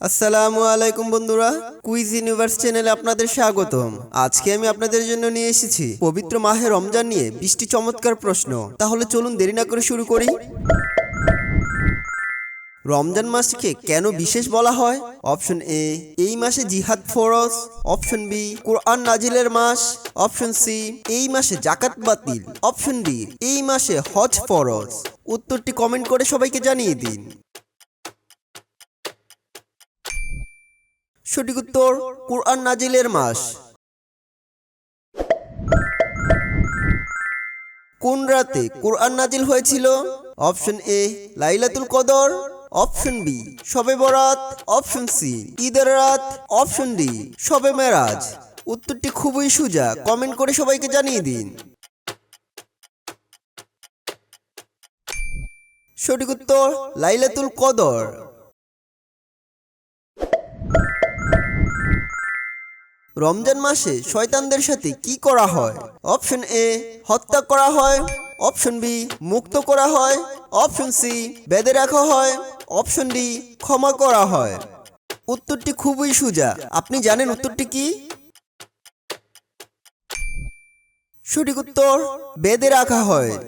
আসসালামু আলাইকুম বন্ধুরা, কুইজ ইউনিভার্স চ্যানেলে আপনাদের স্বাগতম। আজকে আমি আপনাদের জন্য নিয়ে এসেছি পবিত্র মাহে রমজান নিয়ে বৃষ্টি চমৎকার প্রশ্ন। তাহলে চলুন দেরি না করে শুরু করি। রমজান মাসকে কেন বিশেষ বলা হয়? অপশন এ, এই মাসে জিহাদ ফরজ। অপশন বি, কোরআন নাজিলের মাস। অপশন সি, এই মাসে জাকাত বাতিল। অপশন ডি, এই মাসে হজ ফরজ। উত্তরটি কমেন্ট করে সবাইকে জানিয়ে দিন। সঠিক উত্তর কোরআন নাজিলের মাস। কোন রাতে কোরআন নাজিল হয়েছিল? অপশন এ, লাইলাতুল কদর, অপশন বি, শবে বরাত, অপশন সি, ঈদের রাত, অপশন ডি, শবে মেরাজ। উত্তরটি খুবই সোজা, কমেন্ট করে সবাইকে জানিয়ে দিন। সঠিক উত্তর, লাইলাতুল কদর। রমজান মাসে শয়তানদের সাথে কি করা হয়? অপশন এ হত্যা করা হয়। অপশন বি মুক্ত করা হয়। অপশন সি বেঁধে রাখা হয়। অপশন ডি ক্ষমা করা হয়। উত্তরটি খুবই সোজা। আপনি জানেন উত্তরটি কি? সঠিক উত্তর, বেঁধে রাখা হয়।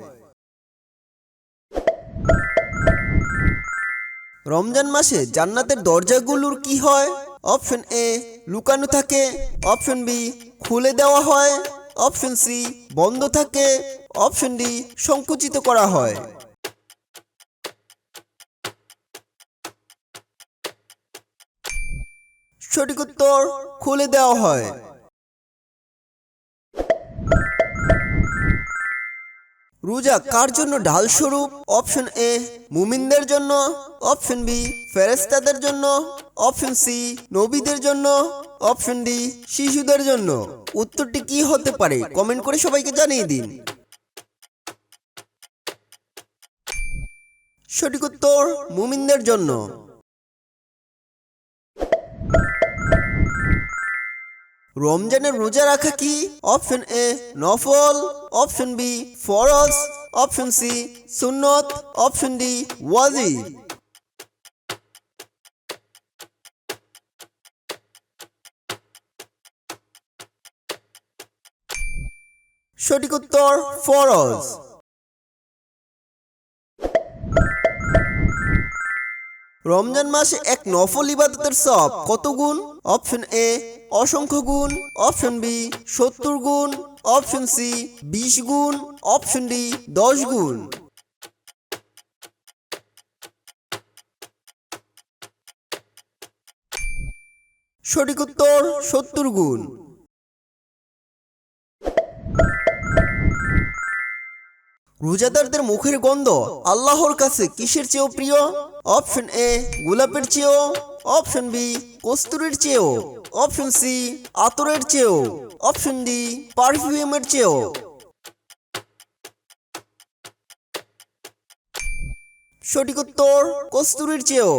রমজান মাসে জান্নাতের দরজাগুলোর কি হয়? অপশন এ লুকানো থাকে। অপশন বি খুলে দেওয়া হয়। অপশন সি বন্ধ থাকে। অপশন ডি সংকুচিত করা হয়। সঠিক উত্তর, খুলে দেওয়া হয়। রোজা কার জন্য ঢাল স্বরূপ অপশন এ মুমিনদের জন্য। অপশন বি ফেরেস্তাদের জন্য। অপশন সি নবীদের জন্য। অপশন ডি শিশুদের জন্য। উত্তরটি কি হতে পারে? কমেন্ট করে সবাইকে জানিয়ে দিন। সঠিক উত্তর, মুমিনদের জন্য। রমজানের রোজা রাখা কি? অপশন এ নফল। অপশন বি ফরজ অপশন সি সুন্নত অপশন ডি ওয়াজিব সঠিক উত্তর ফরজ রমজান মাসে এক নফল ইবাদতের সব কত গুণ? অপশন এ অসংখ্য গুণ। অপশন বি সত্তর গুণ। অপশন সি বিশ গুণ, অপশন ডি দশ গুণ। সঠিক উত্তর সত্তর গুণ। রোজাদারদের মুখের গন্ধ আল্লাহর কাছে কিসের চেয়েও প্রিয়? অপশন এ গোলাপের চেয়েও। অপশন বি, কস্তুরের চেয়েও। অপশন সি, আতরের চেয়েও। অপশন ডি, পারফিউমের চেয়েও। সঠিক উত্তর, কস্তুরের চেয়েও।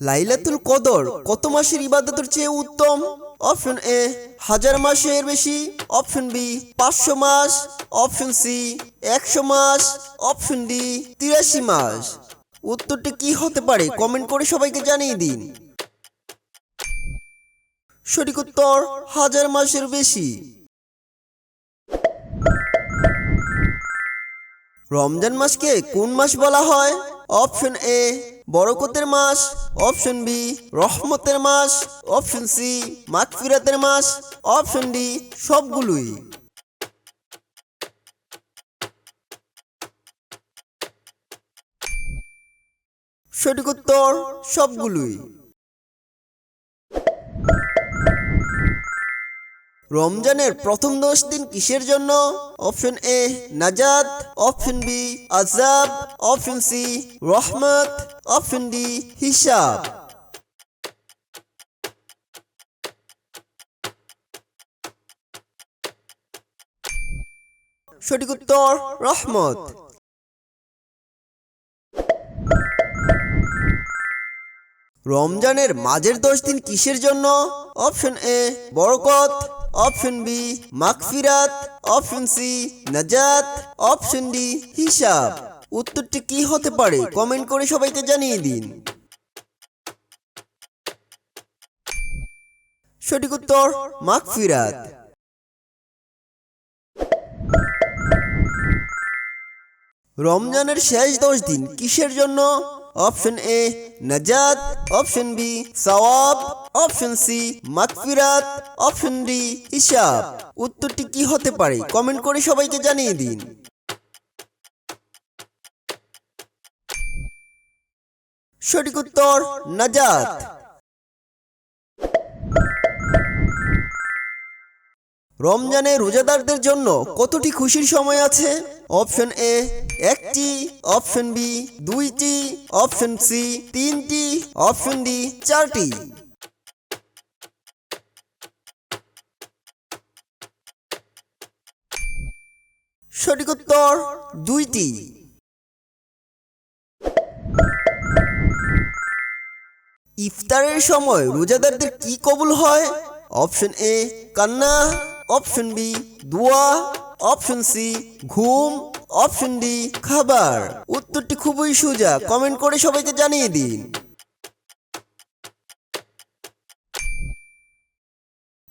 লাইলাতুল কদর কত মাসের ইবাদতের চেয়ে উত্তম? অপশন এ হাজার মাসের বেশি, অপশন বি পাঁচশো মাস, অপশন সি একশো মাস, অপশন ডি তিরাশি মাস। উত্তরটি কি হতে পারে কমেন্ট করে সবাইকে জানিয়ে দিন। সঠিক উত্তর, হাজার মাসের বেশি। রমজান মাসকে কোন মাস বলা হয়? অপশন এ বরকতের মাস অপশন বি রহমতের মাস অপশন সি মাগফিরাতের মাস অপশন ডি সবগুলোই। সঠিক উত্তর, সবগুলোই। রমজানের প্রথম দশ দিন কিসের জন্য? অপশন এ নাজাত অপশন বি আজাব অপশন সি রহমত অপশন ডি হিসাব সঠিক উত্তর রহমত রমজানের মাঝের দশ দিন কিসের জন্য? অপশন এ বরকত। অপশন বি মাগফিরাত। অপশন সি নাজাত। অপশন ডি হিসাব। উত্তরটি কি হতে পারে? কমেন্ট করে সবাইকে জানিয়ে দিন। সঠিক উত্তর মাগফিরাত রমজানের শেষ দশ দিন কিসের জন্য? অপশন এ, নাজাত, অপশন বি, সওয়াব, অপশন সি মাগফিরাত অপশন ডি, হিসাব। উত্তরটি কি হতে পারে? কমেন্ট করে সবাইকে জানিয়ে দিন। সঠিক উত্তর নাজাত। রমজানে রোজাদারদের জন্য কতটি খুশির সময় আছে? অপশন এ একটি। অপশন বি দুইটি। অপশন সি তিনটি। অপশন ডি চারটি। সঠিক উত্তর দুইটি। ইফতারের সময় রোজাদারদের কি কবুল হয়? অপশন এ কান্না। অপশন বি দোয়া। অপশন সি ঘুম। অপশন ডি খাবার। উত্তরটি খুবই সোজা। কমেন্ট করে সবাইকে জানিয়ে দিন।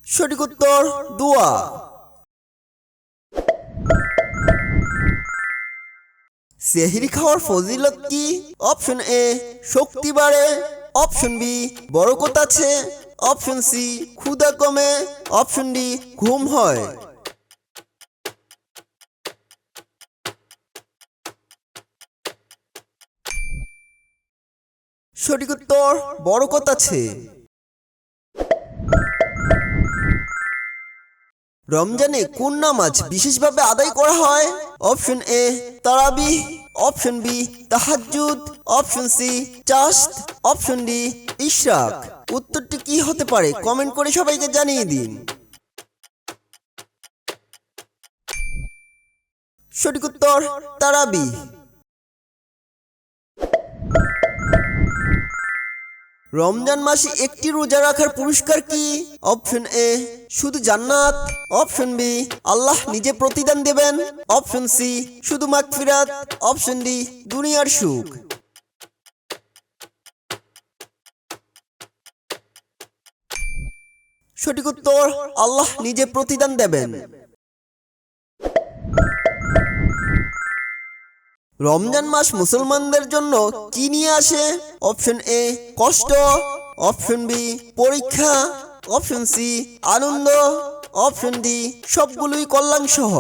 সঠিক উত্তর, দোয়া। সেহরি খাওয়ার ফজিলত কি? অপশন এ শক্তি বাড়ে। অপশন বি বরকত আছে। অপশন সি ক্ষুধা কমে। অপশন ডি ঘুম হয়। সঠিক উত্তর, বরকত আছে। রমজানে কোন নামাজ বিশেষভাবে আদায় করা হয়? অপশন এ তারাবি। অপশন বি তাহাজ্জুদ। অপশন সি চাস্ত অপশন ডি ইশরাক। উত্তরটি কি হতে পারে? কমেন্ট করে সবাইকে জানিয়ে দিন। সঠিক উত্তর, তারাবি। রমজান মাসে একটি রোজা রাখার পুরস্কার কি? অপশন এ, শুধু জান্নাত। অপশন বি, আল্লাহ নিজে প্রতিদান দেবেন। অপশন সি, শুধু মাগফিরাত। অপশন ডি, দুনিয়ার সুখ। সঠিক উত্তর, আল্লাহ নিজে প্রতিদান দেবেন। রমজান মাস মুসলমানদের জন্য কি নিয়ে আসে? অপশন এ কষ্ট। অপশন বি পরীক্ষা। অপশন সি আনন্দ। অপশন ডি সবগুলোই কল্যাণ সহ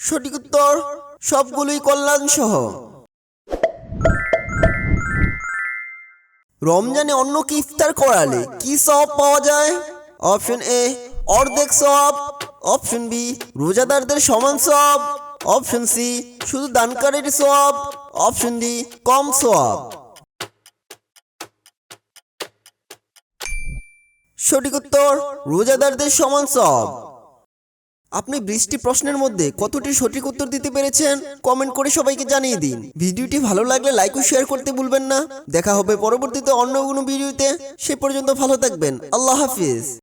সঠিক উত্তর, সবগুলোই কল্যাণ সহ রমজানে অন্য কি ইফতার করালে কি সব পাওয়া যায়? অপশন এ অর্ধেক সব অপশন বি রোজাদারদের সমান সব অপশন সি শুধু দানকারীর সব অপশন ডি কম সব। সঠিক উত্তর, রোজাদারদের সমান সব। আপনি বৃষ্টি প্রশ্নের মধ্যে কতটি সঠিক উত্তর দিতে পেরেছেন কমেন্ট করে সবাইকে জানিয়ে দিন। ভিডিওটি ভালো লাগলে লাইক ও শেয়ার করতে ভুলবেন না। দেখা হবে পরবর্তীতে অন্য কোনো ভিডিওতে। সে পর্যন্ত ভালো থাকবেন। আল্লাহ হাফিজ।